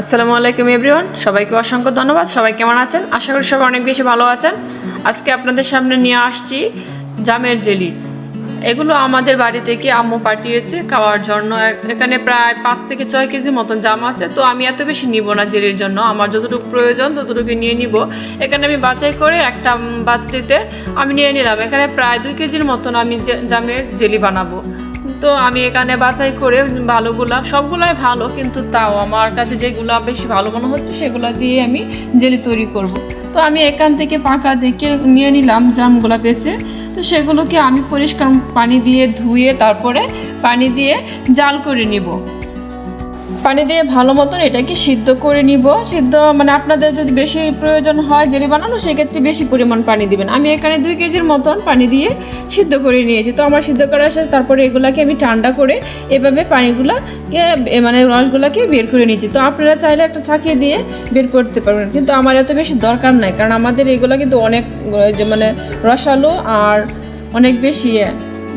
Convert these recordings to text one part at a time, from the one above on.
আসসালামু আলাইকুম এভরিওয়ান সবাইকে অসংখ্য ধন্যবাদ। সবাই কেমন আছেন? আশা করি সবাই অনেক বেশি ভালো আছেন। আজকে আপনাদের সামনে নিয়ে আসছি জামের জেলি। এগুলো আমাদের বাড়ি থেকে আম্মু পাঠিয়েছে খাওয়ার জন্য। এখানে প্রায় পাঁচ থেকে ছয় কেজি মতন জাম আছে। তো আমি এত বেশি নিব না জেলির জন্য। আমার যতটুকু প্রয়োজন ততটুকু নিয়ে নিব। এখানে আমি বাছাই করে একটা বাতলিতে আমি নিয়ে নিলাম। এখানে প্রায় দুই কেজির মতন আমি জামের জেলি বানাবো। তো আমি এখানে বাছাই করে ভালো গোলাপ, সবগুলাই ভালো, কিন্তু তাও আমার কাছে যে গোলাপ বেশি ভালো মনে হচ্ছে, সেগুলো দিয়ে আমি জেলি তৈরি করব। তো আমি এখান থেকে পাকা দেখে নিয়ে নিলাম জামগুলা বেছে তো সেগুলোকে আমি পরিষ্কার পানি দিয়ে ধুয়ে, তারপরে পানি দিয়ে জাল করে নিব পানি দিয়ে ভালো মতন এটাকে সিদ্ধ করে নিব। সিদ্ধ মানে আপনাদের যদি বেশি প্রয়োজন হয় জেলি বানানো, সেক্ষেত্রে বেশি পরিমাণ পানি দিবেন। আমি এখানে দুই কেজির মতন পানি দিয়ে সিদ্ধ করে নিয়েছি। তো আমার সিদ্ধ করা শেষ, তারপরে এগুলাকে আমি ঠান্ডা করে এভাবে পানিগুলাকে মানে রসগুলাকে বের করে নিয়েছি। তো আপনারা চাইলে একটা ছাঁকিয়ে দিয়ে বের করতে পারবেন। কিন্তু আমার এত বেশি দরকার নাই, কারণ আমাদের এগুলো কিন্তু অনেক মানে রসালো আর অনেক বেশি।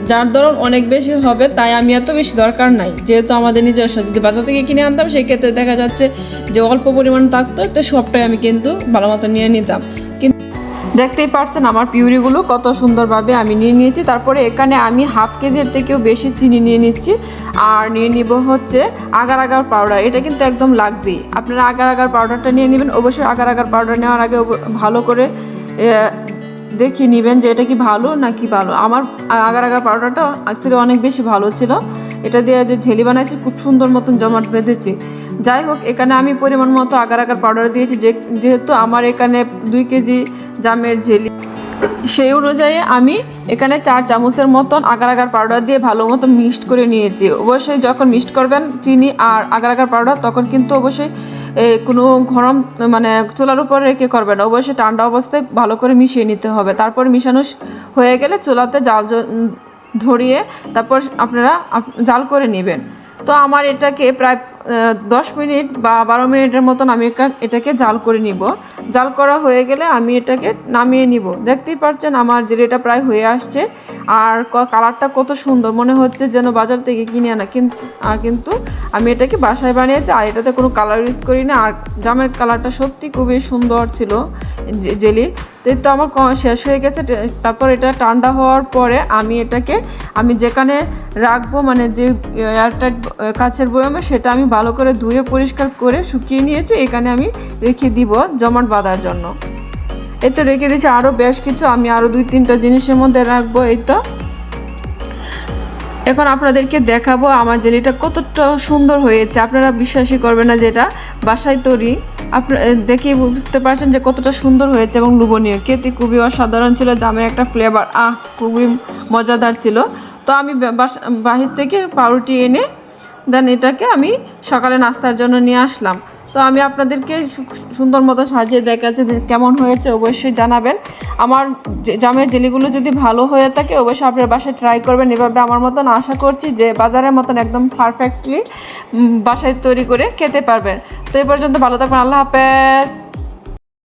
যার ধরন অনেক বেশি হবে, তাই আমি এত বেশি দরকার নাই। যেহেতু আমাদের নিজস্ব যদি বাজার থেকে কিনে আনতাম, সেই ক্ষেত্রে দেখা যাচ্ছে যে অল্প পরিমাণ থাকতো, তো সবটাই আমি কিন্তু ভালো মতো নিয়ে নিতাম। কিন্তু দেখতেই পারছেন আমার পিউরিগুলো কত সুন্দরভাবে আমি নিয়ে নিয়েছি। তারপরে এখানে আমি হাফ কেজির থেকেও বেশি চিনি নিয়ে নিচ্ছি। আর নিয়ে নিব হচ্ছে আগার আগার পাউডার। এটা কিন্তু একদম লাগবেই। আপনারা আগার আগার পাউডারটা নিয়ে নেবেন। অবশ্যই আগার আগার পাউডার নেওয়ার আগে ভালো করে আহ, নিবেন যে এটা কি ভালো না কি ভালো। আমার আগার আগার পাউডারটা অ্যাকচুয়ালি অনেক বেশি ভালো ছিল। এটা দিয়ে যে ঝেলি বানাইছি খুব সুন্দর মতন জমাট বেঁধেছি। যাই হোক এখানে আমি পরিমাণ মতো আগার আগার পাউডার দিয়েছি যেহেতু আমার এখানে দুই কেজি জামের ঝেলি সেই অনুযায়ী আমি এখানে চার চামচের মতন আগার আগার পাউডার দিয়ে ভালো মতো মিক্সড করে নিয়েছি। অবশ্যই যখন মিক্সড করবেন চিনি আর আগার আগার পাউডার তখন কিন্তু অবশ্যই কোনো গরম মানে চুলার উপর রেখে করবেন। অবশ্যই ঠান্ডা অবস্থায় ভালো করে মিশিয়ে নিতে হবে। তারপর মিশানো হয়ে গেলে চুলাতে জাল ধরিয়ে তারপর আপনারা জাল করে নেবেন। তো আমার এটাকে প্রায় দশ মিনিট বা বারো মিনিটের মতন আমি এটাকে জাল করে নিব। জাল করা হয়ে গেলে আমি এটাকে নামিয়ে নিব। দেখতেই পাচ্ছেন আমার জেলিটা প্রায় হয়ে আসছে। আর কালারটা কত সুন্দর, মনে হচ্ছে যেন বাজার থেকে কিনে আনা। কিন্তু কিন্তু আমি এটাকে বাসায় বানিয়েছি, আর এটাতে কোনো কালার ইউজ করি না। আর জামের কালারটা সত্যি খুবই সুন্দর ছিল জেলি। তো তো আমার শেষ হয়ে গেছে। তারপর এটা ঠান্ডা হওয়ার পরে আমি এটাকে, আমি যেখানে রাখব মানে যে এয়ারটাইট কাছের বয়ামে, সেটা আমি ভালো করে ধুয়ে পরিষ্কার করে শুকিয়ে নিয়েছি। এখানে আমি রেখে দিব জমাট বাঁধার জন্য। এই তো রেখে দিয়েছি আরও বেশ কিছু। আমি আরও দুই তিনটা জিনিসের মধ্যে রাখব এই তো। এখন আপনাদেরকে দেখাবো আমার জেলিটা কতটা সুন্দর হয়েছে। আপনারা বিশ্বাসই করবেন না যেটা বাসায় তৈরি আপনার দেখে বুঝতে পারছেন যে কতটা সুন্দর হয়েছে এবং লুবনীয় খেতে খুবই অসাধারণ ছিল, জামের একটা ফ্লেভার আহ, খুবই মজাদার ছিল। তো আমি বাহির থেকে পাউরুটি এনে দেন এটাকে আমি সকালে নাস্তার জন্য নিয়ে আসলাম। তো আমি আপনাদেরকে সুন্দর মতো সাজিয়ে দেখাচ্ছি কেমন হয়েছে, অবশ্যই জানাবেন। আমার জামের জেলিগুলো যদি ভালো হয়ে থাকে, অবশ্যই আপনার বাসায় ট্রাই করবেন। এভাবে আমার মতন আশা করছি যে বাজারের মতন একদম পারফেক্টলি বাসায় তৈরি করে খেতে পারবেন। তো এই পর্যন্ত ভালো থাকবেন। আল্লাহ হাফেজ।